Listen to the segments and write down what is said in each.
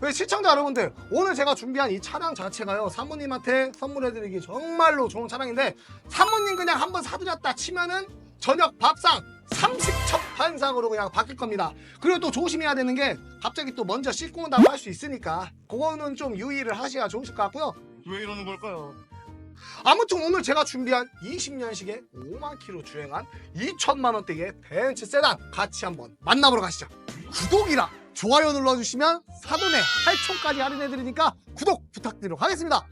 그 시청자 여러분들 오늘 제가 준비한 이 차량 자체가요 사모님한테 선물해드리기 정말로 좋은 차량인데 사모님 그냥 한번 사드렸다 치면은 저녁 밥상 30첩 한상으로 그냥 바뀔 겁니다 그리고 또 조심해야 되는 게 갑자기 또 먼저 씻고 온다고 할 수 있으니까 그거는 좀 유의를 하셔야 좋으실 것 같고요 왜 이러는 걸까요? 아무튼 오늘 제가 준비한 20년식의 5만 킬로 주행한 2천만 원대의 벤츠 세단 같이 한번 만나보러 가시죠. 구독이랑 좋아요 눌러주시면 사돈에 8천까지 할인해드리니까 구독 부탁드리도록 하겠습니다.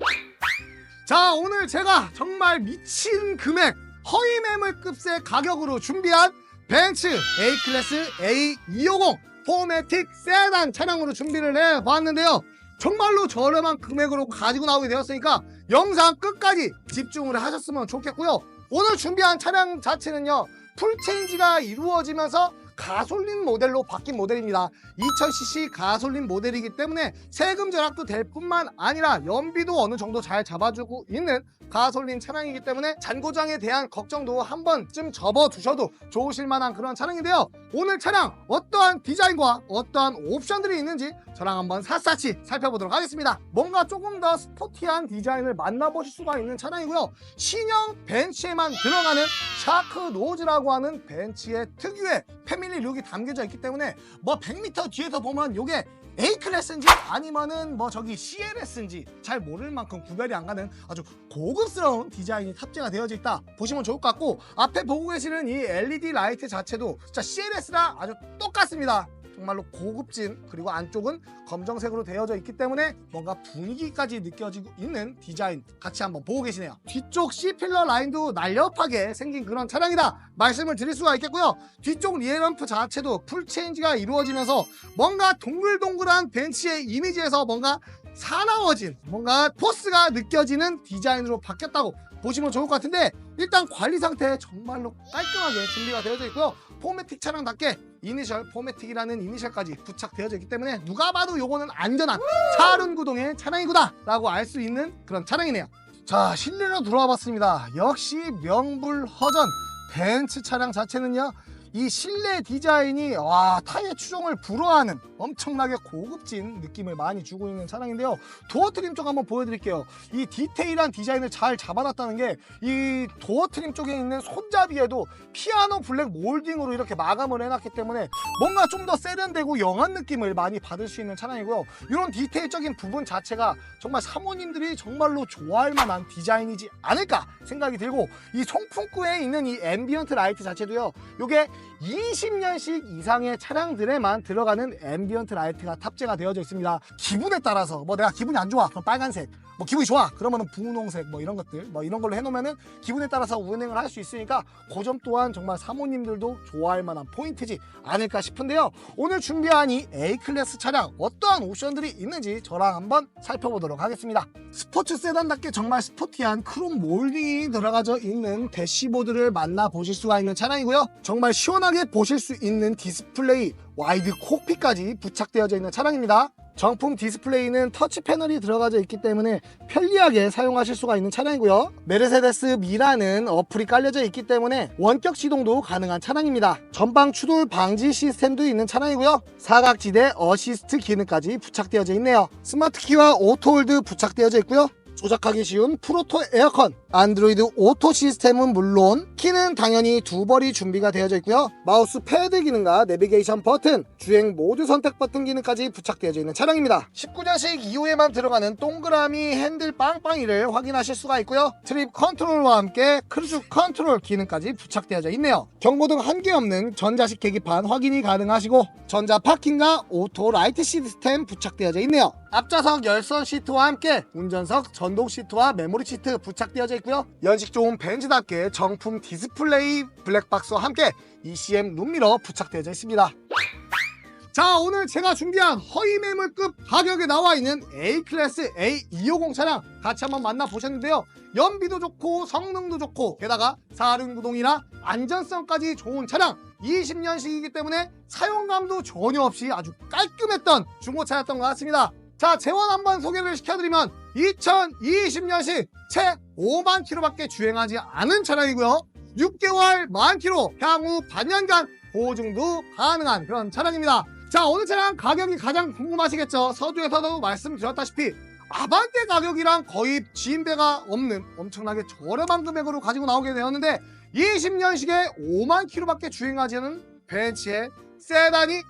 자 오늘 제가 정말 미친 금액 허위 매물급의 가격으로 준비한 벤츠 A클래스 A250 포매틱 세단 차량으로 준비를 해봤는데요. 정말로 저렴한 금액으로 가지고 나오게 되었으니까 영상 끝까지 집중을 하셨으면 좋겠고요. 오늘 준비한 차량 자체는요. 풀체인지가 이루어지면서 가솔린 모델로 바뀐 모델입니다. 2000cc 가솔린 모델이기 때문에 세금 절약도 될 뿐만 아니라 연비도 어느 정도 잘 잡아주고 있는 가솔린 차량이기 때문에 잔고장에 대한 걱정도 한 번쯤 접어두셔도 좋으실 만한 그런 차량인데요. 오늘 차량 어떠한 디자인과 어떠한 옵션들이 있는지 저랑 한번 샅샅이 살펴보도록 하겠습니다. 뭔가 조금 더 스포티한 디자인을 만나보실 수가 있는 차량이고요. 신형 벤츠에만 들어가는 샤크 노즈라고 하는 벤츠의 특유의 패밀리 룩이 담겨져 있기 때문에 뭐 100m 뒤에서 보면 이게 A 클래스인지 아니면은 뭐 저기 CLS인지 잘 모를 만큼 구별이 안 가는 아주 고급스러운 디자인이 탑재가 되어져 있다 보시면 좋을 것 같고 앞에 보고 계시는 이 LED 라이트 자체도 진짜 CLS랑 아주 똑같습니다 정말로 고급진 그리고 안쪽은 검정색으로 되어져 있기 때문에 뭔가 분위기까지 느껴지고 있는 디자인 같이 한번 보고 계시네요. 뒤쪽 C필러 라인도 날렵하게 생긴 그런 차량이다 말씀을 드릴 수가 있겠고요. 뒤쪽 리에럼프 자체도 풀체인지가 이루어지면서 뭔가 동글동글한 벤츠의 이미지에서 뭔가 사나워진 뭔가 포스가 느껴지는 디자인으로 바뀌었다고 보시면 좋을 것 같은데 일단 관리 상태 정말로 깔끔하게 준비가 되어져 있고요. 포매틱 차량답게 이니셜 포매틱이라는 이니셜까지 부착되어져 있기 때문에 누가 봐도 요거는 안전한 차륜 구동의 차량이구나 라고 알 수 있는 그런 차량이네요. 자 실내로 들어와 봤습니다. 역시 명불허전. 벤츠 차량 자체는요 이 실내 디자인이 와 타의 추종을 불허하는 엄청나게 고급진 느낌을 많이 주고 있는 차량인데요. 도어 트림 쪽 한번 보여드릴게요. 이 디테일한 디자인을 잘 잡아놨다는 게 이 도어 트림 쪽에 있는 손잡이에도 피아노 블랙 몰딩으로 이렇게 마감을 해놨기 때문에 뭔가 좀 더 세련되고 영한 느낌을 많이 받을 수 있는 차량이고요. 이런 디테일적인 부분 자체가 정말 사모님들이 정말로 좋아할 만한 디자인이지 않을까 생각이 들고 이 송풍구에 있는 이 앰비언트 라이트 자체도요. 요게 20년씩 이상의 차량들에만 들어가는 앰비언트 라이트가 탑재가 되어져 있습니다. 기분에 따라서 뭐 내가 기분이 안 좋아 그럼 빨간색 뭐 기분이 좋아 그러면은 분홍색 뭐 이런 것들 뭐 이런 걸로 해놓으면은 기분에 따라서 운행을 할 수 있으니까 그 점 또한 정말 사모님들도 좋아할 만한 포인트지 않을까 싶은데요. 오늘 준비한 이 A 클래스 차량 어떠한 옵션들이 있는지 저랑 한번 살펴보도록 하겠습니다. 스포츠 세단답게 정말 스포티한 크롬 몰딩이 들어가져 있는 대시보드를 만나보실 수가 있는 차량이고요. 정말 시원하게 보실 수 있는 디스플레이 와이드 콕핏까지 부착되어져 있는 차량입니다. 정품 디스플레이는 터치 패널이 들어가져 있기 때문에 편리하게 사용하실 수가 있는 차량이고요. 메르세데스 미라는 어플이 깔려져 있기 때문에 원격 시동도 가능한 차량입니다. 전방 추돌 방지 시스템도 있는 차량이고요. 사각지대 어시스트 기능까지 부착되어져 있네요. 스마트 키와 오토홀드 부착되어져 있고요. 조작하기 쉬운 프로토 에어컨, 안드로이드 오토 시스템은 물론 키는 당연히 두 벌이 준비가 되어져 있고요. 마우스 패드 기능과 내비게이션 버튼, 주행 모드 선택 버튼 기능까지 부착되어져 있는 차량입니다. 19년식 이후에만 들어가는 동그라미 핸들 빵빵이를 확인하실 수가 있고요. 트립 컨트롤과 함께 크루즈 컨트롤 기능까지 부착되어져 있네요. 경고등 한 개 없는 전자식 계기판 확인이 가능하시고 전자 파킹과 오토 라이트 시스템 부착되어져 있네요. 앞좌석 열선 시트와 함께 운전석 전동 시트와 메모리 시트 부착되어져 있고요. 연식 좋은 벤츠답게 정품 디스플레이 블랙박스와 함께 ECM 룸미러 부착되어져 있습니다. 자 오늘 제가 준비한 허위 매물급 가격에 나와 있는 A클래스 A250 차량 같이 한번 만나보셨는데요 연비도 좋고 성능도 좋고 게다가 사륜구동이나 안전성까지 좋은 차량 20년식이기 때문에 사용감도 전혀 없이 아주 깔끔했던 중고차였던 것 같습니다 자 재원 한번 소개를 시켜드리면 2020년식 채 5만 킬로밖에 주행하지 않은 차량이고요. 6개월 만 킬로 향후 반년간 보증도 가능한 그런 차량입니다. 자 오늘 차량 가격이 가장 궁금하시겠죠? 서두에서도 말씀드렸다시피 아반떼 가격이랑 거의 지인배가 없는 엄청나게 저렴한 금액으로 가지고 나오게 되었는데 20년식에 5만 킬로밖에 주행하지 않은 벤츠의 세단이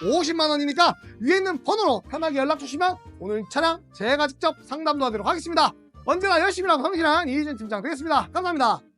2,850만 원이니까 위에 있는 번호로 편하게 연락 주시면 오늘 차량 제가 직접 상담 도와드리도록 하겠습니다. 언제나 열심히 하고 성실한 이희준 팀장 되겠습니다. 감사합니다.